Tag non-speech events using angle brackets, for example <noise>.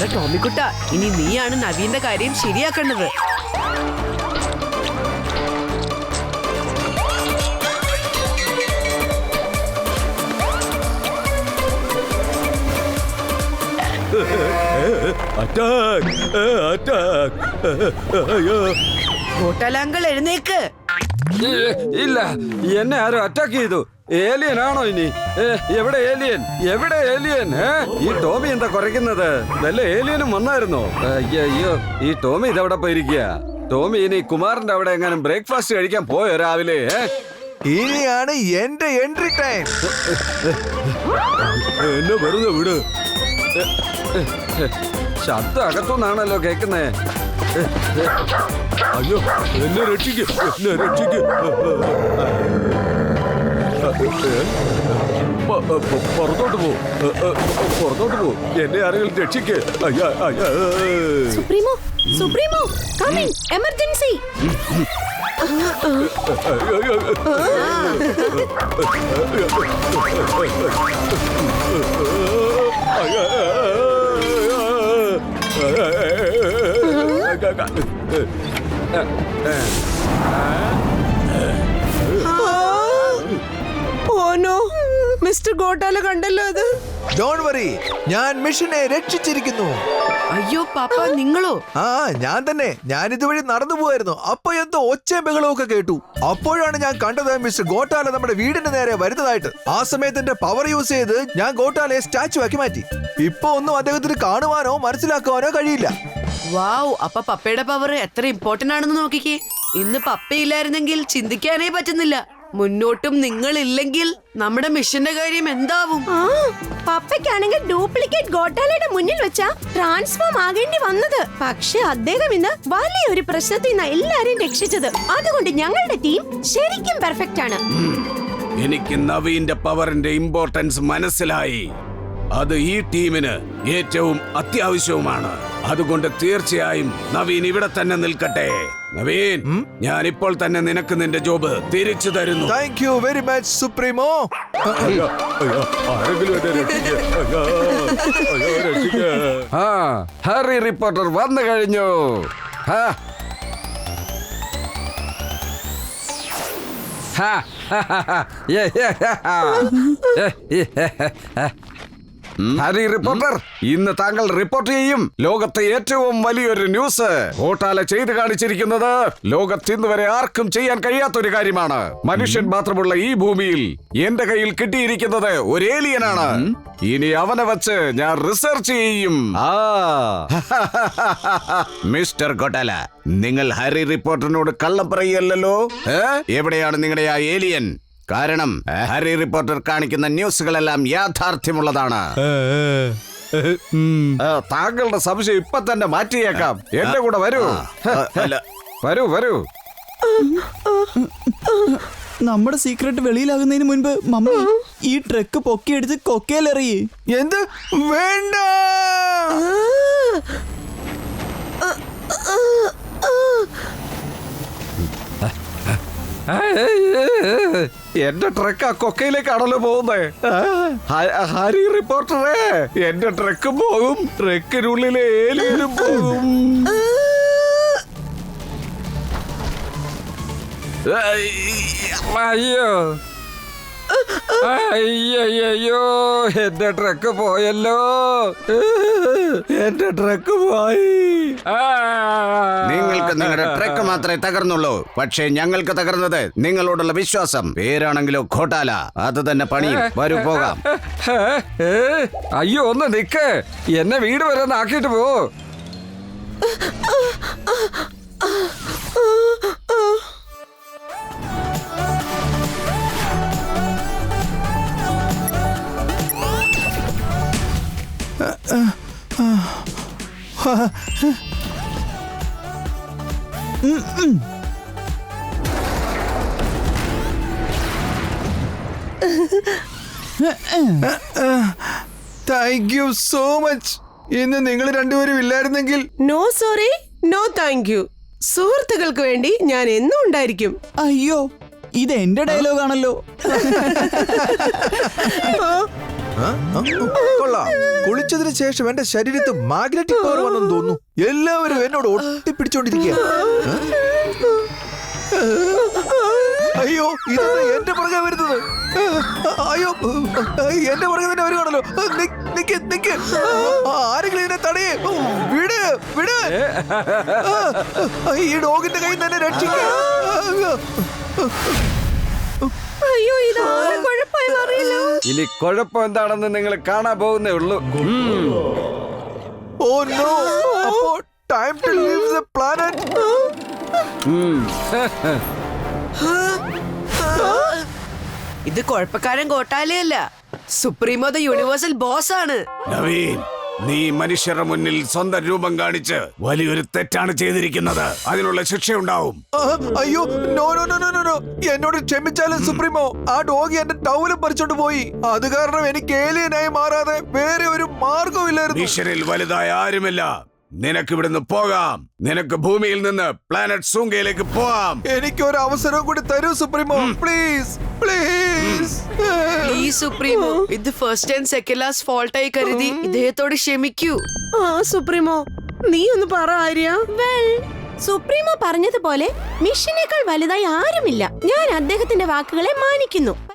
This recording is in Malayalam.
എടാ ടോമിക്കുട്ട ഇനി നീയാണ് നവീന്റെ കാര്യം ശരിയാക്കേണ്ടത്. അറ്റാക്ക് അറ്റാക്ക് അയ്യോ ഹോട്ടലാങ്കൾ എഴുന്നേക്ക്. ഇല്ല എന്നെ ആരും അറ്റാക്ക് ചെയ്തു. ഏലിയൻ ആണോ ഇനി? എവിടെ ഏലിയൻ എവിടെ ഏലിയൻ ഈ ടോമി എന്താ കുറയ്ക്കുന്നത്? വല്ല ഏലിയനും വന്നായിരുന്നോ? അയ്യോ ഈ ടോമി ഇതെവിടെ പോയിരിക്കുക ടോമി ഇനി കുമാറിന്റെ അവിടെ എങ്ങാനും ബ്രേക്ക്ഫാസ്റ്റ് കഴിക്കാൻ പോയോ രാവിലെ? ഇനിയാണ് എന്റെ എൻട്രി ടൈം എന്നെ വെറുതെ വിട്. ശബ്ദം അകത്തുനിന്നാണല്ലോ കേക്കുന്നേ അയ്യോ എന്നെ രക്ഷിക്ക് എന്നെ രക്ഷിക്ക്. പുറത്തോട്ട് പോ. പുറത്തോട്ട് പോ. എന്നെ ആരെങ്കിലും രക്ഷിക്ക്. അയ്യ അയ്യ supremo supremo coming emergency oh no mister Gottala കണ്ടല്ലോ അത്. ഡോണ്ട് വറി ഞാൻ മിഷനെ രക്ഷിച്ചിരിക്കുന്നു. അയ്യോ പാപ്പ നിങ്ങളോ? ആ ഞാൻ തന്നെ. ഞാൻ ഇതുവഴി നടന്നു പോവായിരുന്നു. അപ്പൊ എന്തോ ഒച്ചയും ബഹളവും ഒക്കെ കേട്ടു. അപ്പോഴാണ് ഞാൻ കണ്ടത് മിസ്റ്റർ ഗോട്ടാല നമ്മുടെ വീടിന്റെ നേരെ വരുന്നതായിട്ട്. ആ സമയത്തിന്റെ പവർ യൂസ് ചെയ്ത് ഞാൻ ഗോട്ടാലയെ സ്റ്റാച്ചു ആക്കി മാറ്റി. ഇപ്പൊ ഒന്നും അദ്ദേഹത്തിന് കാണുവാനോ മനസ്സിലാക്കുവാനോ കഴിയില്ല. വാവ് അപ്പൊ പപ്പയുടെ പവർ എത്ര ഇമ്പോർട്ടന്റ് ആണെന്ന് നോക്കിക്കേ. ഇന്ന് പപ്പയില്ലായിരുന്നെങ്കിൽ ചിന്തിക്കാനേ പറ്റുന്നില്ല. മുന്നോട്ടും നിങ്ങൾ ഇല്ലെങ്കിൽ നമ്മുടെ മിഷന്റെ കാര്യം എന്താവും? പപ്പയ്ക്കാണെങ്കിൽ ഡ്യൂപ്ലിക്കേറ്റ് ഗോട്ടാലയുടെ മുന്നിൽ വെച്ചാ ട്രാൻസ്ഫോം ആകേണ്ടി വന്നത്. പക്ഷെ അദ്ദേഹം ഇന്ന് വലിയൊരു പ്രശ്നത്തിൽ നിന്ന് എല്ലാരെയും രക്ഷിച്ചത്. അതുകൊണ്ട് ഞങ്ങളുടെ ടീം ശരിക്കും പെർഫെക്റ്റ് ആണ്. എനിക്ക് നവീന്റെ പവറിന്റെ ഇമ്പോർട്ടൻസ് മനസ്സിലായി. അത് ഈ ടീമിന് ഏറ്റവും അത്യാവശ്യവുമാണ്. അതുകൊണ്ട് തീർച്ചയായും നവീൻ ഇവിടെ തന്നെ നിൽക്കട്ടെ. നവീൻ ഞാൻ ഇപ്പോൾ തന്നെ നിനക്ക് നിന്റെ ജോബ് തിരിച്ചു തരുന്നു. Thank you very much supremo Harry reporter വന്നു കഴിഞ്ഞു. ഹെ. ഹാരി റിപ്പോർട്ടർ ഇന്ന് താങ്കൾ റിപ്പോർട്ട് ചെയ്യും. ലോകത്തെ ഏറ്റവും വലിയൊരു ന്യൂസ്. ഹോട്ടാല ചെയ്തു കാണിച്ചിരിക്കുന്നത് ലോകത്ത് ഇന്ന് വരെ ആർക്കും ചെയ്യാൻ കഴിയാത്ത ഒരു കാര്യമാണ്. മനുഷ്യൻ മാത്രമുള്ള ഈ ഭൂമിയിൽ എന്റെ കയ്യിൽ കിട്ടിയിരിക്കുന്നത് ഒരു ഏലിയനാണ്. ഇനി അവനെ വച്ച് ഞാൻ റിസർച്ച് ചെയ്യും. ആ. <laughs> മിസ്റ്റർ ഗൊട്ടല നിങ്ങൾ ഹരി റിപ്പോർട്ടറിനോട് കള്ളം പറയല്ലോ? എവിടെയാണ് നിങ്ങളുടെ ആ ഏലിയൻ? കാരണം ഹരി റിപ്പോർട്ടർ കാണിക്കുന്ന ന്യൂസുകളെല്ലാം യാഥാർത്ഥ്യമുള്ളതാണ്. ആ, താങ്കളുടെ സംശയം ഇപ്പൊ തന്നെ മാറ്റിയേക്കാം. എന്റെ കൂടെ വരൂ. വരൂ വരൂ. നമ്മുടെ സീക്രട്ട് വെളിയിലാകുന്നതിന് മുൻപ് മമ്മി ഈ ട്രക്ക് പൊക്കിയെടുത്ത് കൊക്കയിലെറിയേ. എന്ത്? വേണ്ട! എന്റെ ട്രക്ക് ആ കൊക്കയിലേക്കാണല്ലോ പോകുന്നേ. ഹരി റിപ്പോർട്ടറെ എന്റെ ട്രക്കും പോകും ട്രക്കിനുള്ളിലെ ഏലിയനും പോകും. അയ്യോ. അയ്യോ എന്റെ ട്രക്ക് പോയല്ലോ. എന്റെ ട്രക്ക് പോയി. നിങ്ങൾക്ക് നിങ്ങളുടെ ട്രക്ക് മാത്രമേ തകർന്നുള്ളൂ. പക്ഷേ ഞങ്ങൾക്ക് തകർന്നത് നിങ്ങളോടുള്ള വിശ്വാസം. പേരാണെങ്കിലോ ഘോട്ടാല. അത് തന്നെ പണി വരൂ പോകാം. അയ്യോ ഒന്ന് നിക്ക്. എന്നെ വീട് വരെ ആക്കിയിട്ട് പോ. താങ്ക് യു സോ മച്ച് ഇന്ന് നിങ്ങൾ രണ്ടുപേരും ഇല്ലായിരുന്നെങ്കിൽ no sorry no thank you സുഹൃത്തുക്കൾക്ക് വേണ്ടി ഞാൻ എന്നും ഉണ്ടായിരിക്കും അയ്യോ ഇത് എന്റെ ഡയലോഗ് ആണല്ലോ <laughs> ആ? ആ? കൊള്ളാം. കുളിച്ചതിന് ശേഷം എന്റെ ശരീരത്ത് മാഗ്നറ്റിക് പവർ വന്നെന്ന് തോന്നുന്നു. എല്ലാവരും എന്നോട് ഒട്ടിപ്പിടിച്ചോണ്ടിരിക്കുക അയ്യോ ഇതെന്താ എന്റെ പുറകെ വരുന്നത്? അയ്യോ എന്റെ പുറകെ തന്നെ വരുവാണല്ലോ. നിക്ക് നിക്ക്. ആരെങ്കിലും ഇതിനെ തടയേ. വിട് വിട്. ഈ ഡോഗിന്റെ കയ്യിൽ തന്നെ രക്ഷിക്കുക അയ്യോ ഇത് ആകെ കുഴപ്പമായി മാറിയല്ലോ ഇനി കുഴപ്പം എന്താണെന്ന് നിങ്ങൾ കാണാൻ പോകുന്നേ ഉള്ളൂ. ഓ നോ അപ്പോ time to leave the planet. ഇത് കുഴപ്പക്കാരൻ ഗോട്ടാലയല്ല സുപ്രീമോ ദ യൂണിവേഴ്സൽ ബോസ് ആണ് നവീൻ നീ മനുഷ്യരുടെ മുന്നിൽ സ്വന്തം രൂപം കാണിച്ച് വലിയൊരു തെറ്റാണ് ചെയ്തിരിക്കുന്നത്. അതിനുള്ള ശിക്ഷയുണ്ടാവും. അയ്യോ no no no no no no. എന്നോട് ക്ഷമിച്ചാലും സുപ്രീമോ? ആ ഡോഗി എന്റെ ടൗലും പറിച്ചോണ്ട് പോയി. അത് കാരണം എനിക്ക് ഏലിയനായി മാറാതെ വേറെ ഒരു മാർഗമില്ലായിരുന്നു ഈശ്വരിൽ വലുതായ ആരുമില്ല. നിനക്ക് ഇവിടുന്ന് പോകാം. നിനക്ക് ഭൂമിയിൽ നിന്ന് പ്ലാനറ്റ് സൂങ്കയിലേക്ക് പോവാം. എനിക്ക് ഒരു അവസരം കൂടി തരൂ supremo. Please please please supremo. ഇത് first and second last fault ആയി കരുതി ഇദ്ദേഹത്തോട് ക്ഷമിക്കൂ. ആ സുപ്രീമോ. നീ ഒന്ന് പറ ആര്യ. വെൽ സുപ്രീമോ പറഞ്ഞതുപോലെ മിഷനേക്കാൾ വലുതായി ആരുമില്ല. ഞാൻ അദ്ദേഹത്തിന്റെ വാക്കുകളെ മാനിക്കുന്നു.